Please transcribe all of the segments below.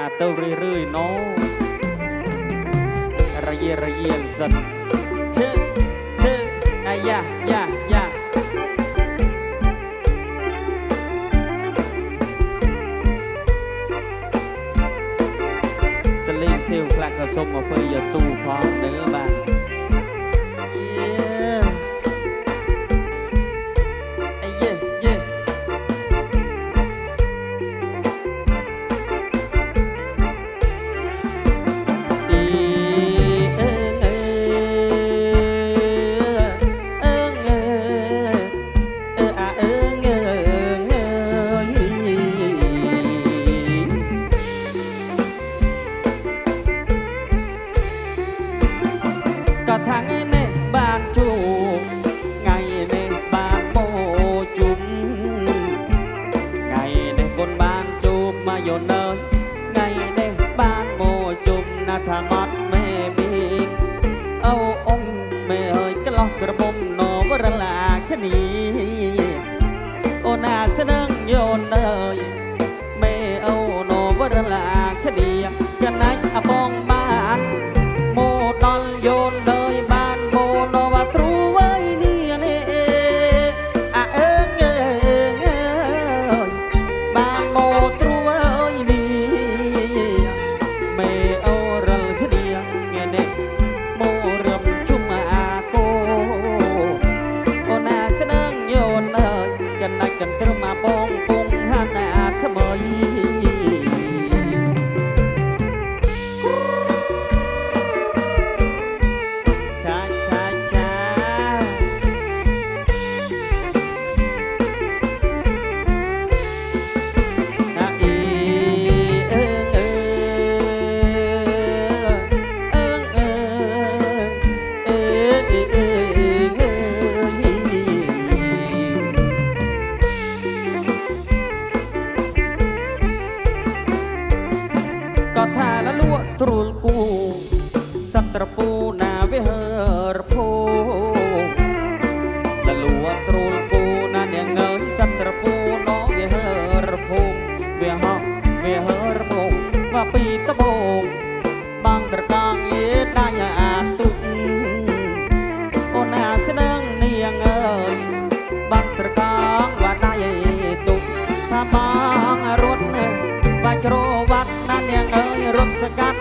អាទៅរីរឿយណូរយរយសិនឈឺឈឺអាយ៉ាយ៉ាយ៉ាសលេងសៀវខ្លះក៏សុំមកពេលយទូផងទៅបាទ you. I got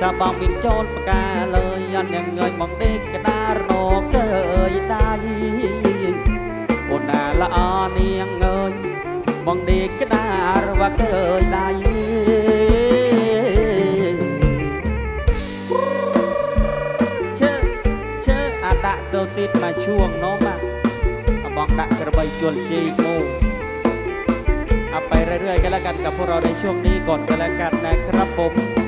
សាបងមានចូលបកាលើយអត់ញងើយមកដេកកដារណកអើយដៃអូនណាល្អនាងអើយមកដេកកដារវកអើយដៃដាក់ទៅទៀតមកឈួងនោះបាទអបងដាក់ក្របីជុលជេកមកអបិរឿយៗក៏លកាត់កពុររនៃឈួងនេះក៏លកាត់ដែរครับผม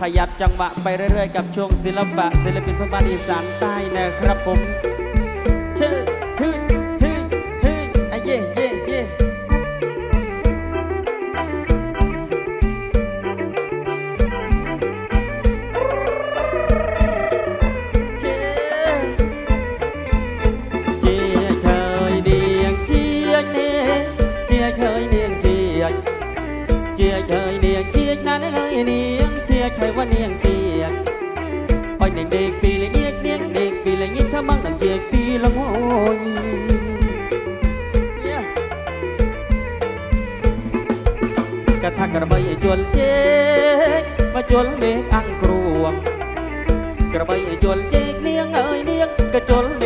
ขยับจังหวะไปเรื่อยๆ กับช่วงศิลปะศิลปินพื้นบ้านอีสานใต้นะครับผม លជេកមកជលមេឃអង្គ្រួងក្របីជលជេកនាងអើយនាងក៏ជល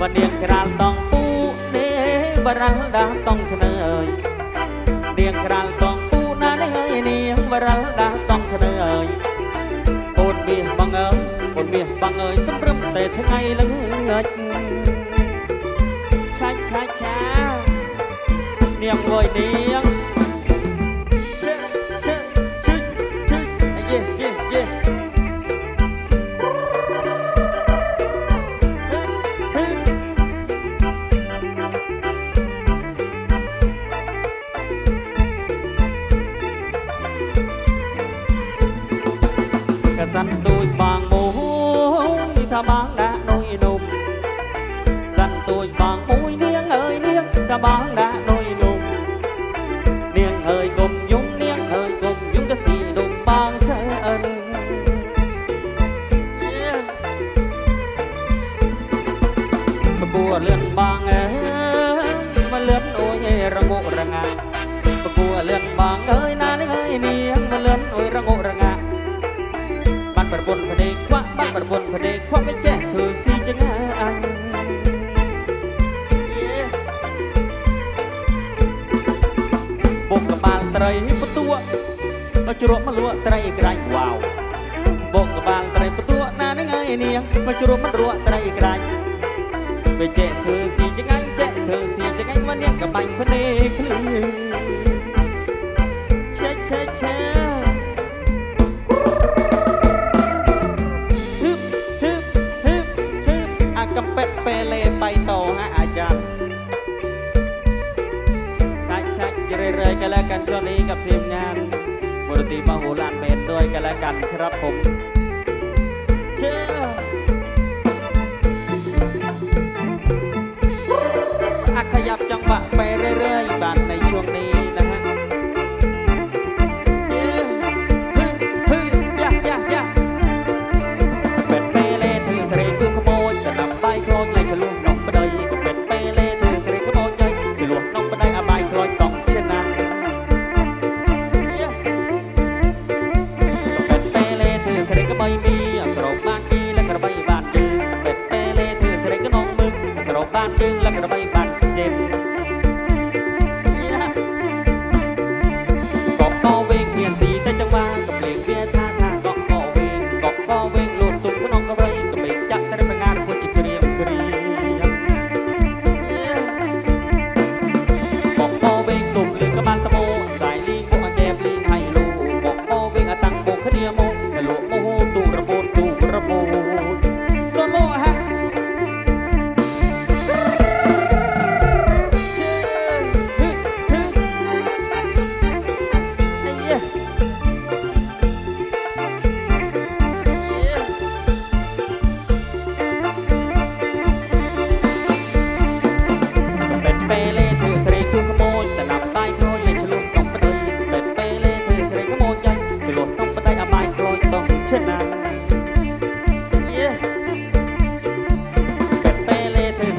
វនាងក្រាលតងពូទេបរាល់ដាតងធ្នើយនាងក្រាលតងពូណានហើយនាងបរាល់ដាតងធ្នើយអូនមាសបងអើយអូនមាសបងអើយតម្រឹមតែថ្ងៃលឹងអិចឆាច់ឆាច់ឆានាងវយនាង กับเป็ดเปเลไปต่อฮะอาจารย์ชักชักเรื่อยๆกันแล้วกันช่วงนี้กับทีมงานมูลติมโหฬารเบนด้วยกันแล้วกันครับผมเชื่อขยับจังหวะไปเรื่อยๆบันในช่วงนี้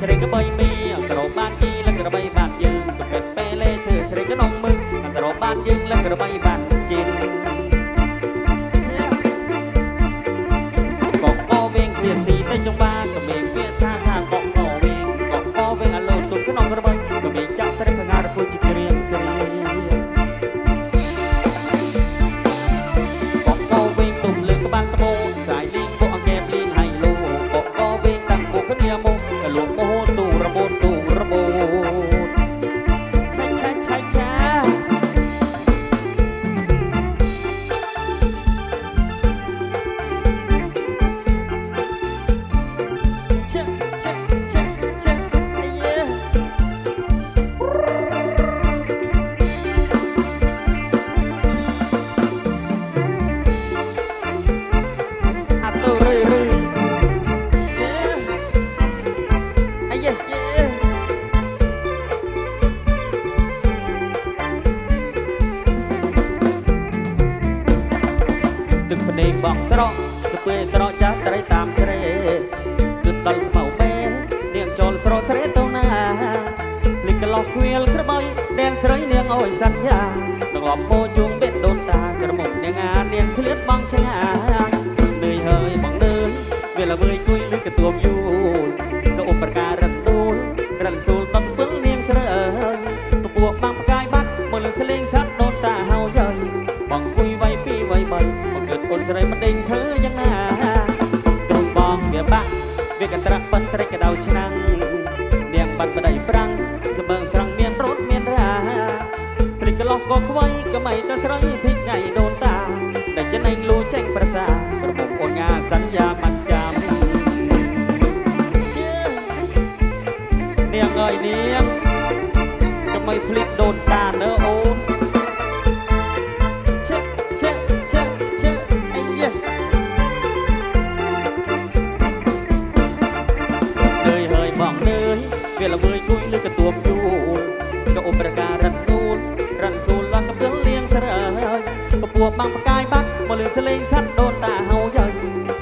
สริงก็บอยมีกระโดบ้านยีแล้วกระบใบบานยึงก็เป็ดเปเล่เธอสริงก็น้องมึงกระโดบ้านยึงแล้วกระใบ វាកត្រាក់ប៉ុនត្រេកកដៅឆ្នាំងនាងបាត់បដៃប្រាំងសម្បើងច្រាំងមានរត់មានរាព្រិចកលោះក៏ខ្វៃក៏មិនទៅស្រីភិកថ្ងៃដូនតាដែលចិនឯងលួចេញប្រសាប្រមុំអូនងាសន្យាមិនចាំនាងអើយនាងកុំឲ្យភ្លេចដូនតានើអូន ក៏ឧបការរត់ទូលរត់សូលឡើងកំពឹងលៀងស្រើយពពួកបាំងផ្កាយបាត់មកលឺសលេងសัตว์ដូនតាហៅយាយ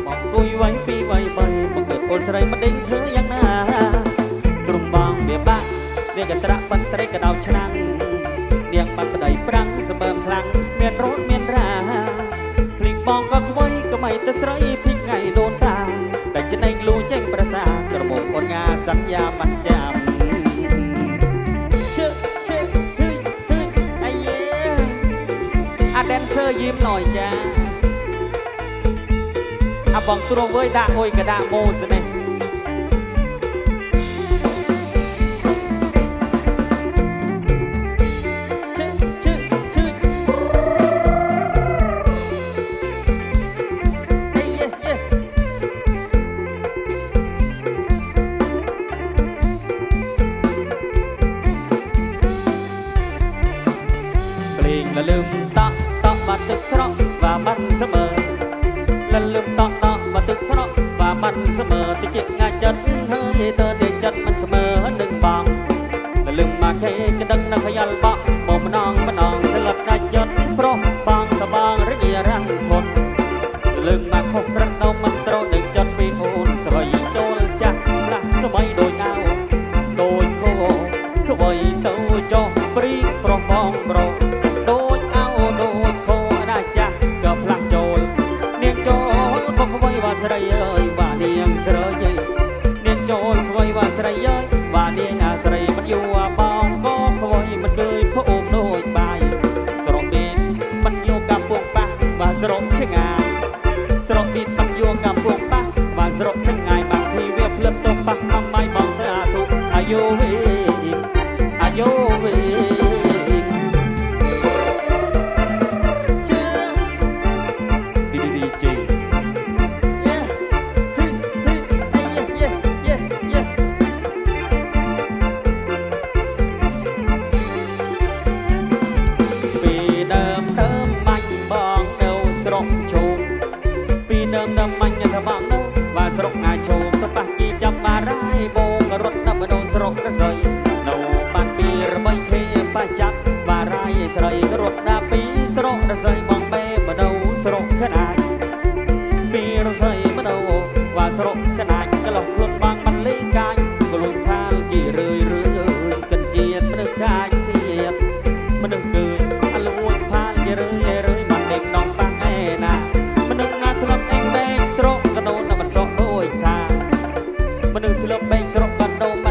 បងគួយវៃពីវៃបីមកកើតអូនស្រីមិនដេញធ្វើយ៉ាងណាទ្រង់បងវាបាក់វាកត្រាក់បន្ត្រេកកដោឆ្នាំងនាងបាត់ប្តីប្រាំងសម្បើមខ្លាំងមានរត់មានរាភ្លីកបងក៏ខ្វៃក៏មិនទៅស្រីពីថ្ងៃដូនតាតែច្នៃលូចេញប្រសាក្រមុំអូនងាសន្យាមិនចាំ យាមណយចាអាបងទ្រងវើយដាក់អុយកដាក់ម៉ូសិនេះ ចងាយចិត្តហើយតើដេកចិត្តមិនស្មើនឹងបងលលឹងមកខេកដឹងនៅខ្យល់ប មនុស្សធ្លាប់បែកស្រុកបាត់ដូរ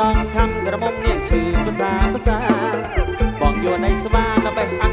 ร้องคำกระมมเนียกชื่อภาษาภาษา บอกอยู่ในสวานไปอัง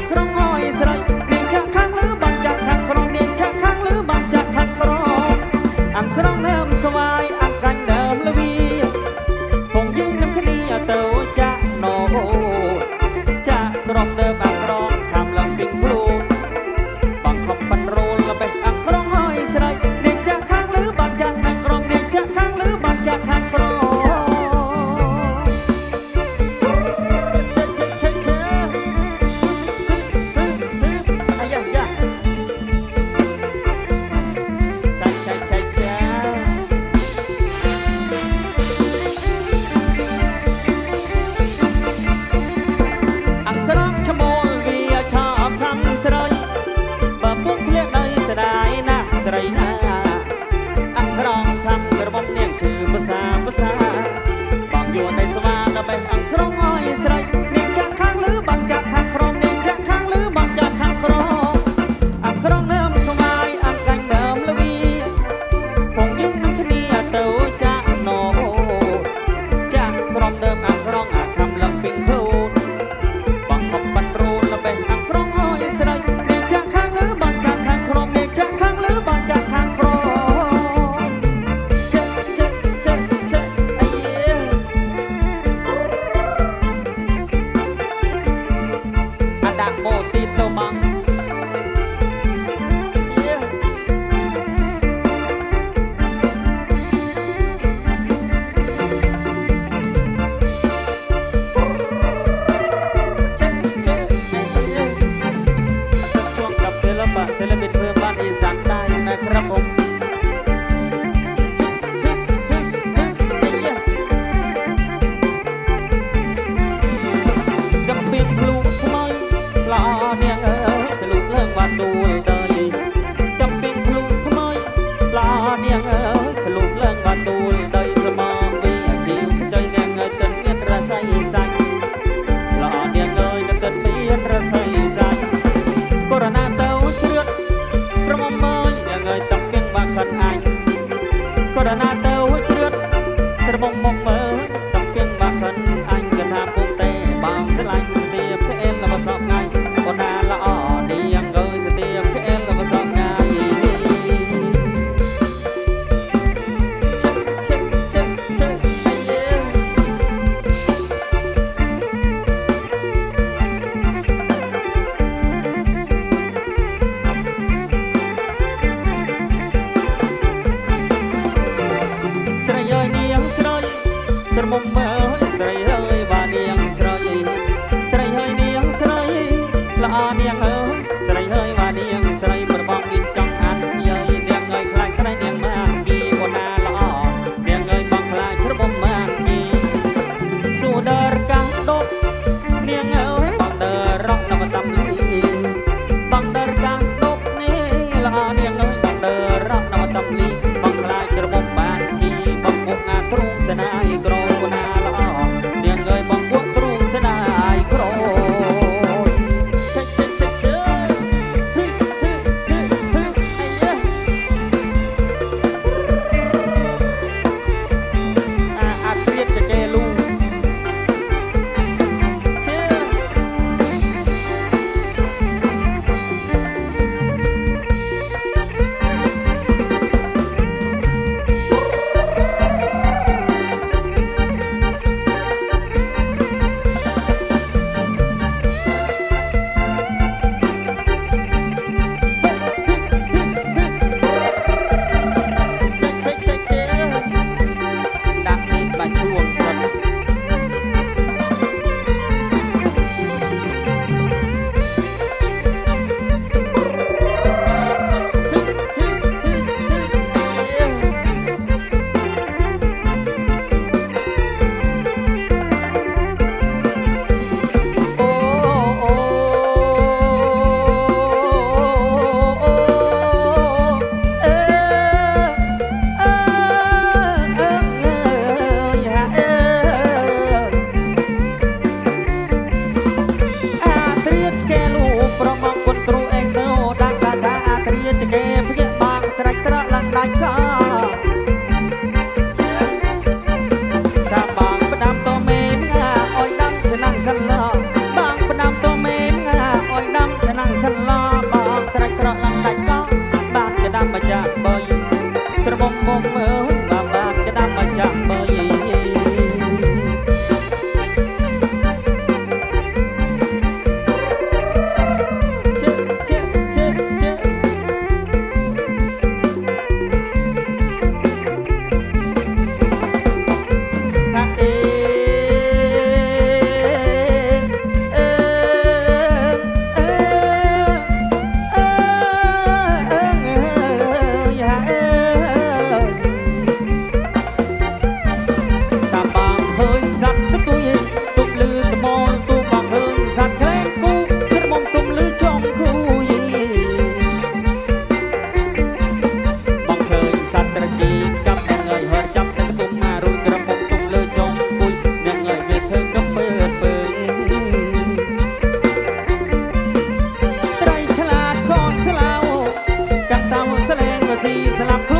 สี่สลับครู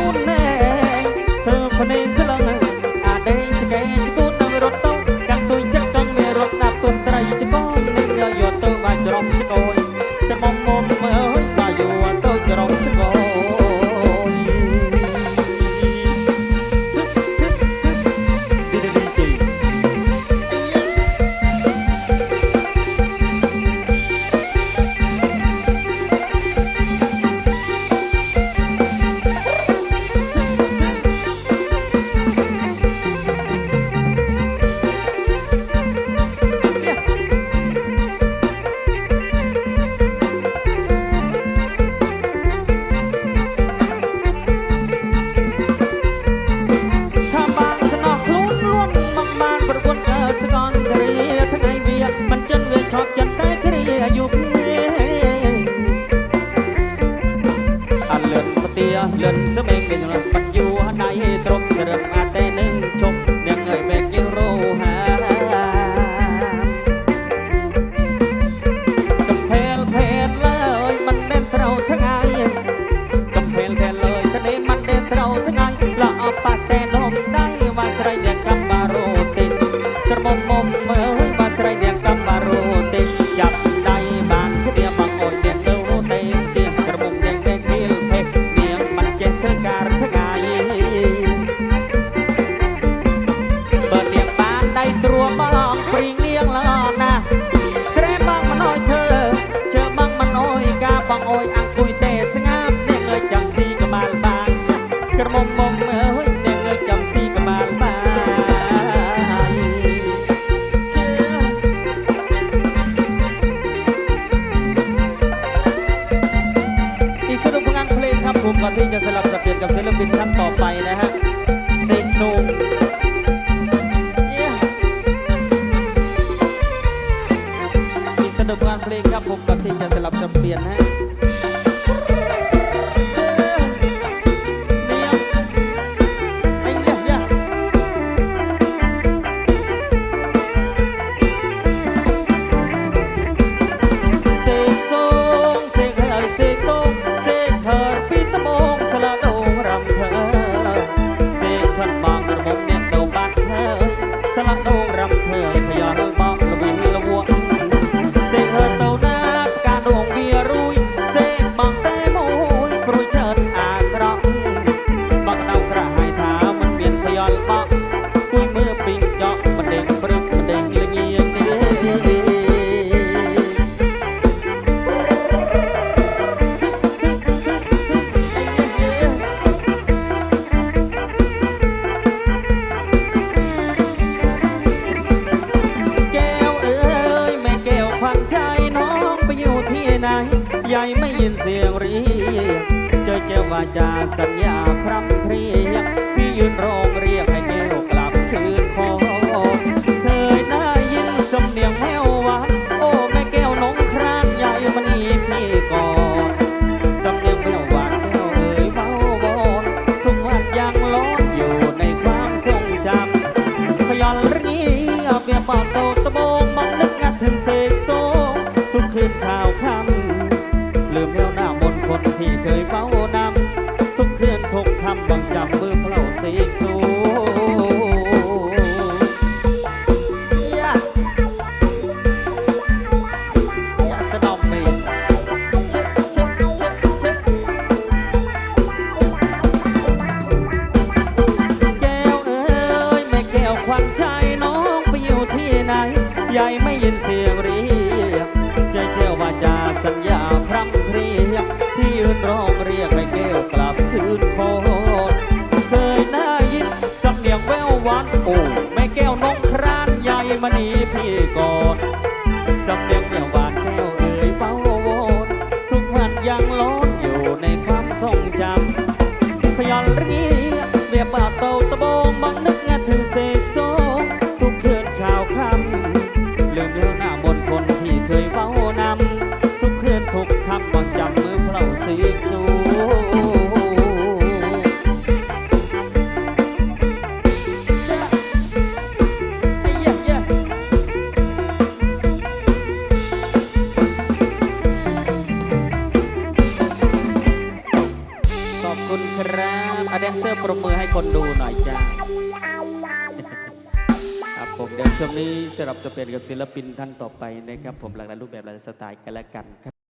phong ôi ăn vui tê สละโด យល់រីអបវាបបតោដបងមកនឹកងាត់ទាំងសេកសូทุกคืนเช้าคำลืมแนวหน้ามนคนที่เคยเฝ้านำ แม่แก้วนกครานใหญ่มานีพี่ก่อนสำเนียงแววหวานแก้วเอ่ยเบาโวนทุกวันยังล้นอยู่ในความทรงจำขยันเรียเรียบปากเต่าตะโบงมังนึกงานถือเสกโซ ครับผมหลากหลายรูปแบบหลากหลายสไตล์กันและกันครับ